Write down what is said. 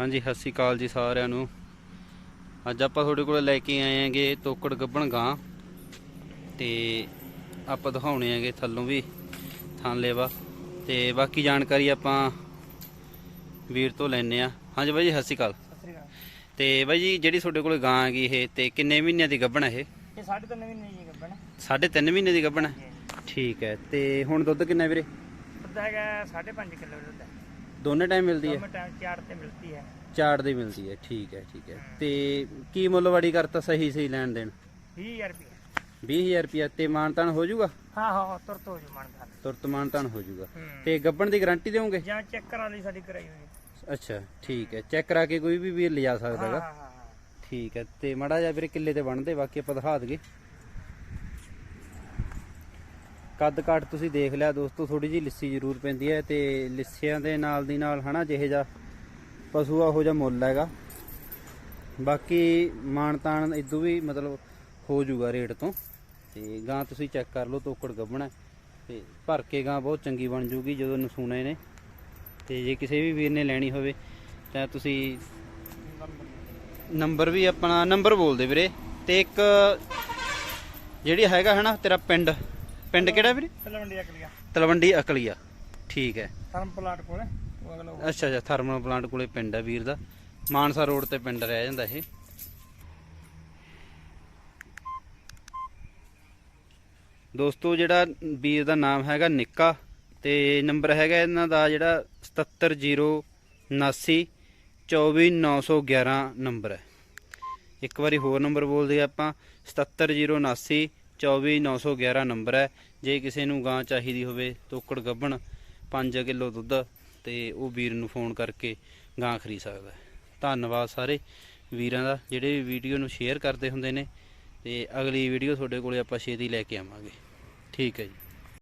ਹਾਂਜੀ ਸਤਿ ਸ਼੍ਰੀ ਅਕਾਲ ਜੀ ਸਾਰਿਆਂ ਨੂੰ। ਅੱਜ ਆਪਾਂ ਤੁਹਾਡੇ ਕੋਲ ਲੈ ਕੇ ਆਏ ਆਂਗੇ ਤੋਕੜ ਗੱਬਣ ਗਾਂ। ਤੇ ਆਪਾਂ ਦਿਖਾਉਣੇ ਆਂਗੇ ਥੱਲੋਂ ਵੀ ਥਾਂ ਲੇਵਾ ਤੇ ਬਾਕੀ ਜਾਣਕਾਰੀ ਆਪਾਂ ਵੀਰ ਤੋਂ ਲੈਣੇ ਆ ਹਾਂਜੀ ਬਾਈ ਜੀ ਸਤਿ ਸ਼੍ਰੀ ਅਕਾਲ। ਸਤਿ ਸ੍ਰੀ ਅਕਾਲ। ਤੇ ਬਾਈ ਜੀ ਜਿਹੜੀ ਤੁਹਾਡੇ ਕੋਲ ਗਾਂ ਹੈਗੀ ਇਹ ਤੇ ਕਿੰਨੇ ਮਹੀਨਿਆਂ ਦੀ ਗੱਬਣ ਹੈ ਇਹ? ਇਹ ਸਾਢੇ ਤਿੰਨ ਮਹੀਨੇ ਜੀ ਗੱਬਣ ਸਾਢੇ ਤਿੰਨ ਮਹੀਨੇ ਦੀ ਗੱਬਣ ਹੈ। ਠੀਕ ਹੈ ਤੇ ਹੁਣ ਦੁੱਧ ਕਿੰਨਾ ਵੀਰੇ? ਦੁੱਧ ਹੈਗਾ 5.5 ਕਿਲੋ ਦੁੱਧ ਹੈ। ਦੋਨੇ ਟਾਈਮ ਮਿਲਦੀ ਹੈ? ਚਾਰ ਤੇ ਮਿਲਦੀ ਹੈ। ਚਾਰ ਦੀ ਮਿਲਦੀ ਹੈ ਠੀਕ ਹੈ ਠੀਕ ਹੈ। ਤੇ ਕੀ ਮੁੱਲਵਾੜੀ ਕਰਤਾ ਸਹੀ ਸਹੀ ਲੈਣ ਦੇਣ? 20000 ਰੁਪਏ 20000 ਰੁਪਿਆ ਤੇ ਮਾਨਤਾਨ ਹੋ ਜਾਊਗਾ? ਹਾਂ ਹਾਂ ਤੁਰਤ ਹੋ ਜੂ ਮਨ ਤੁਰਤ ਮਾਨਤਾਨ ਹੋ ਜਾਊਗਾ। ਹੂੰ। ਤੇ ਗੱਬਣ ਦੀ ਗਾਰੰਟੀ ਦੇਵੋਗੇ ਜਾਂ ਚੈੱਕ ਕਰਾ ਲਈ ਸਾਡੀ ਕਰਾਈ ਹੋਈ। ਅੱਛਾ ਠੀਕ ਹੈ। ਚੈੱਕ ਕਰਾ ਕੇ ਕੋਈ ਵੀ ਵੀਰ ਲਿਜਾ ਸਕਦਾ ਹਾਂ ਹੈਗਾ। ਹਾਂ ਹਾਂ। ਠੀਕ ਹੈ। ਤੇ ਮੜਾ ਜਾ ਵੀਰੇ ਕਿੱਲੇ ਤੇ ਬਣਦੇ ਬਾਕੀ ਆਪਾਂ ਦਿਖਾ ਦਈਏ। ਕੱਦ ਕਾਠ ਤੁਸੀਂ ਦੇਖ ਲਿਆ ਦੋਸਤੋ ਥੋੜੀ ਜੀ ਲਿੱਸੀ ਜ਼ਰੂਰ ਪੈਂਦੀ ਹੈ ਤੇ ਲਿੱਸਿਆਂ ਦੇ ਨਾਲ ਦੀ ਨਾਲ ਹਨਾ ਜਿਹੇ ਜਾ ਪਸ਼ੂ ਆ, ਉਹ ਜਿਹਾ ਮੁੱਲ ਹੈਗਾ। ਬਾਕੀ ਮਾਨਤਾਨ ਇਦੋਂ ਵੀ ਮਤਲਬ ਹੋ ਜਾਊਗਾ ਰੇਟ ਤੋਂ। ਤੇ ਗਾਂ ਤੁਸੀਂ ਚੈੱਕ ਕਰ ਲਓ, ਤੋਕੜ ਗੱਭਣਾ ਤੇ ਭਰ ਕੇ ਗਾਂ ਬਹੁਤ ਚੰਗੀ ਬਣ ਜੂਗੀ ਜਦੋਂ ਨਸੂਣੇ ਨੇ। ਤੇ ਜੇ ਕਿਸੇ ਵੀ ਵੀਰ ਨੇ ਲੈਣੀ ਹੋਵੇ, ਤਾਂ ਤੁਸੀਂ ਨੰਬਰ ਵੀ ਆਪਣਾ, ਨੰਬਰ ਬੋਲ ਦੇ ਵੀਰੇ। ਤੇ ਇੱਕ ਜਿਹੜੀ ਹੈਗਾ ਹੈ ਨਾ ਤੇਰਾ ਪਿੰਡ। ਪਿੰਡ ਕਿਹੜਾ ਵੀਰੇ? ਤਲਵੰਡੀ ਅਕਲੀਆ। ਤਲਵੰਡੀ ਅਕਲੀਆ। ਠੀਕ ਹੈ। ਧਰਮ ਪਲਾਟ ਕੋਲੇ ਉਹ ਅਗਲਾ ਉਹ। ਅੱਛਾ ਅੱਛਾ ਥਰਮਲ ਪਲਾਂਟ ਕੋਲੇ ਪਿੰਡ ਹੈ ਵੀਰ ਦਾ। ਮਾਨਸਾ ਰੋਡ ਤੇ ਪਿੰਡ ਰਹਿ ਜਾਂਦਾ ਇਹ। ਦੋਸਤੋ ਜਿਹੜਾ ਵੀਰ ਦਾ ਨਾਮ ਹੈਗਾ ਨਿੱਕਾ ਤੇ ਨੰਬਰ ਹੈਗਾ ਇਹਨਾਂ ਦਾ ਜਿਹੜਾ 77079 24911 ਨੰਬਰ ਹੈ। ਇੱਕ ਵਾਰੀ ਹੋਰ ਨੰਬਰ ਬੋਲਦੇ ਆਪਾਂ 77079 24911 ਨੰਬਰ ਹੈ। ਜੇ ਕਿਸੇ ਨੂੰ ਗਾਂ ਚਾਹੀਦੀ ਹੋਵੇ, ਤੋਕੜ ਗੱਭਣ 5 ਕਿਲੋ ਦੁੱਧ, ਤੇ ਉਹ ਵੀਰ ਨੂੰ ਫੋਨ ਕਰਕੇ ਗਾਂ ਖਰੀਦ ਸਕਦਾ ਧੰਨਵਾਦ ਸਾਰੇ ਵੀਰਾਂ ਦਾ, ਜਿਹੜੇ ਵੀਡੀਓ ਨੂੰ ਸ਼ੇਅਰ ਕਰਦੇ ਹੁੰਦੇ ਨੇ, ਤੇ ਅਗਲੀ ਵੀਡੀਓ ਤੁਹਾਡੇ ਕੋਲੇ ਆਪਾਂ ਛੇਤੀ ਲੈ ਕੇ ਆਵਾਂਗੇ। ਠੀਕ ਹੈ ਜੀ।